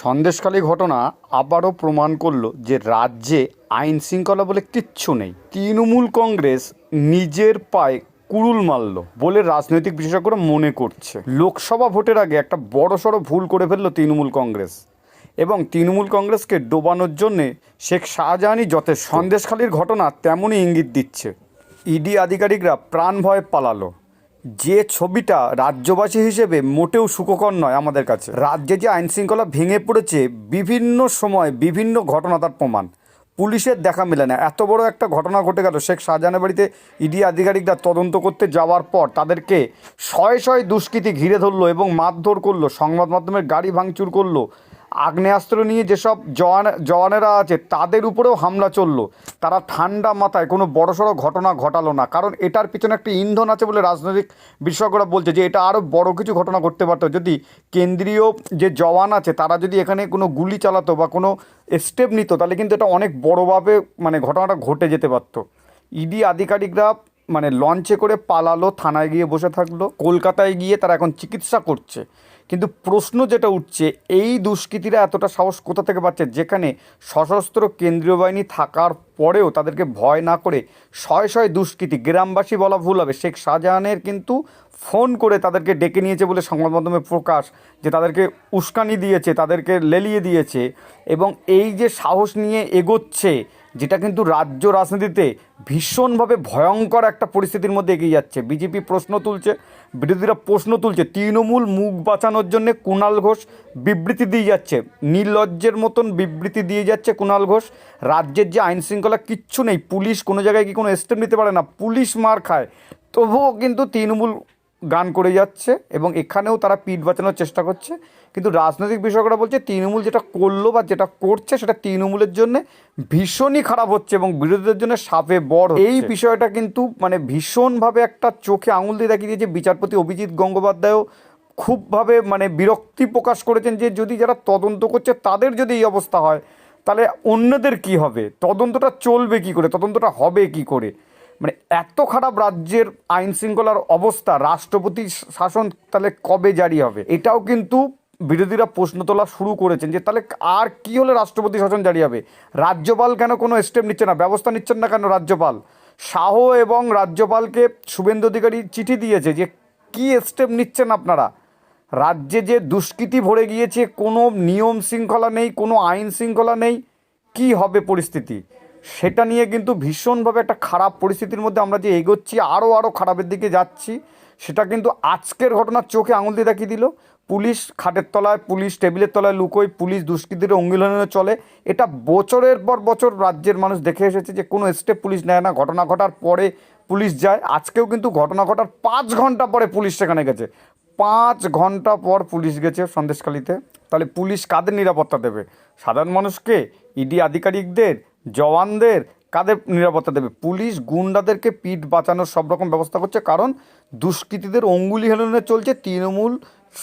সন্দেশখালী ঘটনা আবারও প্রমাণ করল যে রাজ্যে আইন শৃঙ্খলা বলে কিচ্ছু নেই। তৃণমূল কংগ্রেস নিজের পায়ে কুড়ুল মারল বলে রাজনৈতিক বিশেষজ্ঞরা মনে করছে। লোকসভা ভোটের আগে একটা বড়সড় ভুল করে ফেলল তৃণমূল কংগ্রেস এবং তৃণমূল কংগ্রেসকে ডোবানোর জন্যে শেখ শাহজাহানই যথেষ্ট। সন্দেশখালীর ঘটনা তেমনই ইঙ্গিত দিচ্ছে। ইডি আধিকারিকরা প্রাণ ভয়ে পালালো। যে ছবিটা রাজ্যবাসী হিসেবে মোটেও সুখকর নয় আমাদের কাছে। রাজ্যে যে আইন শৃঙ্খলা ভেঙে পড়েছে, বিভিন্ন সময় বিভিন্ন ঘটনা তার প্রমাণ। পুলিশের দেখা মেলে না। এত বড় একটা ঘটনা ঘটে গেল, শেখ শাহজাহানের বাড়িতে ইডি আধিকারিকরা তদন্ত করতে যাওয়ার পর তাদেরকে শয়ে শয়ে দুষ্কৃতী ঘিরে ধরলো এবং মারধর করল, সংবাদ মাধ্যমের গাড়ি ভাঙচুর করল। আগ্নেয়াস্ত্র নিয়ে যেসব জওয়ান, জওয়ানেরা আছে, তাদের উপরেও হামলা চলল। তারা ঠান্ডা মাথায় কোনো বড়সড় ঘটনা ঘটালো না। কারণ এটার পিছনে একটা ইন্ধন আছে বলে রাজনৈতিক বিশেষজ্ঞরা বলছে যে, এটা আরও বড় কিছু ঘটনা ঘটতে পারতো। যদি কেন্দ্রীয় যে জওয়ান আছে, তারা যদি এখানে কোনো গুলি চালাতো বা কোনো স্টেপ নিত, তাহলে কিন্তু এটা অনেক বড়োভাবে মানে ঘটনাটা ঘটে যেতে পারতো। ইডি আধিকারিকরা মানে লঞ্চে করে পালালো, থানায় গিয়ে বসে থাকল। কলকাতায় গিয়ে তারা এখন চিকিৎসা করছে। কিন্তু প্রশ্ন যেটা উঠছে, এই দুষ্কৃতীরা এতটা সাহস কোথা থেকে পাচ্ছে? যেখানে সশস্ত্র কেন্দ্রীয় বাহিনী থাকার পরেও তাদেরকে ভয় না করে শয়ে শয়ে দুষ্কৃতী, গ্রামবাসী বলা ভুল হবে। শেখ শাহজাহানের কিন্তু ফোন করে তাদেরকে ডেকে নিয়েছে বলে সংবাদ মাধ্যমে প্রকাশ, যে তাদেরকে উস্কানি দিয়েছে, তাদেরকে লেলিয়ে দিয়েছে এবং এই যে সাহস নিয়ে এগোচ্ছে যেটা কিন্তু রাজ্য রাজনীতিতে ভীষণভাবে ভয়ঙ্কর একটা পরিস্থিতির মধ্যে এগিয়ে যাচ্ছে। বিজেপি প্রশ্ন তুলছে, বিরোধীরা প্রশ্ন তুলছে, তৃণমূল মুখ বাঁচানোর জন্য কুণাল ঘোষ বিবৃতি দিয়ে যাচ্ছে। নির্লজ্জের মতন বিবৃতি দিয়ে যাচ্ছে কুণাল ঘোষ। রাজ্যের যে আইন শৃঙ্খলা কিচ্ছু নেই, পুলিশ কোনো জায়গায় কি কোনো স্টেপ নিতে পারে না, পুলিশ মার খায়। তবুও কিন্তু তৃণমূল গান করে যাচ্ছে এবং এখানেও তারা পিঠ বাঁচানোর চেষ্টা করছে। কিন্তু রাজনৈতিক বিশেষজ্ঞরা বলছে, তৃণমূল যেটা করল বা যেটা করছে সেটা তৃণমূলের জন্য ভীষণই খারাপ হচ্ছে এবং বিরোধীদের জন্য সাপে বড় এই বিষয়টা কিন্তু মানে ভীষণভাবে একটা চোখে আঙুল দিয়ে দেখিয়ে দিয়েছে বিচারপতি অভিজিৎ গঙ্গোপাধ্যায়ও। খুবভাবে মানে বিরক্তি প্রকাশ করেছেন যে যদি যারা তদন্ত করছে তাদের যদি এই অবস্থা হয়, তাহলে অন্যদের কি হবে? তদন্তটা চলবে কি করে? তদন্তটা হবে কি করে? মানে এত খারাপ রাজ্যের আইন শৃঙ্খলার অবস্থা, রাষ্ট্রপতি শাসন তাহলে কবে জারি হবে? এটাও কিন্তু বিরোধীরা প্রশ্ন তোলা শুরু করেছেন যে তাহলে আর কি হলে রাষ্ট্রপতি শাসন জারি হবে? রাজ্যপাল কেন কোনো স্টেপ নিচ্ছে না? ব্যবস্থা নিচ্ছেন না কেন রাজ্যপাল? শাহ এবং রাজ্যপালকে শুভেন্দু অধিকারী চিঠি দিয়েছে যে কি স্টেপ নিচ্ছেন আপনারা? রাজ্যে যে দুষ্কৃতি ভরে গিয়েছে, কোনো নিয়ম শৃঙ্খলা নেই, কোনো আইন শৃঙ্খলা নেই, কি হবে পরিস্থিতি? সেটা নিয়ে কিন্তু ভীষণভাবে একটা খারাপ পরিস্থিতির মধ্যে আমরা যে এগোচ্ছি, আরও আরও খারাপের দিকে যাচ্ছি, সেটা কিন্তু আজকের ঘটনার চোখে আঙুল দিয়ে দেখিয়ে দিল। পুলিশ খাটের তলায়, পুলিশ টেবিলের তলায় লুকোয়, পুলিশ দুষ্কৃতীর অঙ্গিলনে চলে। এটা বছরের পর বছর রাজ্যের মানুষ দেখে এসেছে যে কোনো স্টেপ পুলিশ নেয় না। ঘটনা ঘটার পরে পুলিশ যায়। আজকেও কিন্তু ঘটনা ঘটার পাঁচ ঘণ্টা পরে পুলিশ সেখানে গেছে। পাঁচ ঘণ্টা পর পুলিশ গেছে সন্দেশখালিতে। তাহলে পুলিশ কাদের নিরাপত্তা দেবে? সাধারণ মানুষকে, ইডি আধিকারিকদের জওয়ানদের কাদের নিরাপত্তা দেবে? পুলিশ গুন্ডাদেরকে পিঠ বাঁচানোর সব রকম ব্যবস্থা করছে, কারণ দুষ্কৃতীদের অঙ্গুলি হেলনে চলছে, তৃণমূল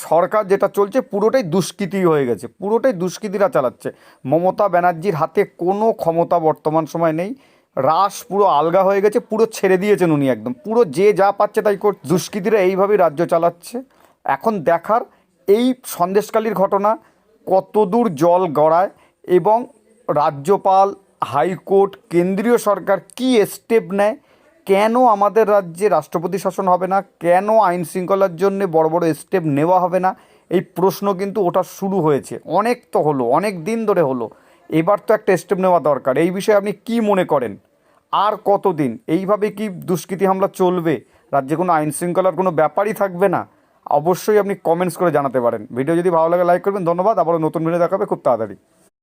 সরকার যেটা চলছে পুরোটাই দুষ্কৃতি হয়ে গেছে, পুরোটাই দুষ্কৃতীরা চালাচ্ছে। মমতা ব্যানার্জির হাতে কোনো ক্ষমতা বর্তমান সময় নেই রাস পুরো আলগা হয়ে গেছে, পুরো ছেড়ে দিয়েছেন উনি একদম। পুরো যে যা পাচ্ছে তাই কর, দুষ্কৃতীরা এইভাবেই রাজ্য চালাচ্ছে। এখন দেখার এই সন্দেশকালীর ঘটনা, কতদূর জল গড়ায় এবং রাজ্যপাল হাইকোর্ট, কেন্দ্রীয় সরকার কি স্টেপ নেয়? কেন আমাদের রাজ্যে রাষ্ট্রপতি শাসন হবে না? কেন আইন শৃঙ্খলার জন্য বড় বড় স্টেপ নেওয়া হবে না? এই প্রশ্ন কিন্তু ওটা শুরু হয়েছে। অনেক তো হলো, অনেক দিন ধরে হলো। এবার তো একটা স্টেপ নেওয়া দরকার। এই বিষয়ে আপনি কি মনে করেন? আর কতদিন? এইভাবে কি দুষ্কৃতী হামলা চলবে? রাজ্যে কোনো আইন শৃঙ্খলার কোনো ব্যাপারই থাকবে না? অবশ্যই আপনি কমেন্টস করে জানাতে পারেন। ভিডিও যদি ভালো লাগে লাইক করবেন। ধন্যবাদ। আবারও নতুন ভিডিও দেখাবে খুব তাড়াতাড়ি।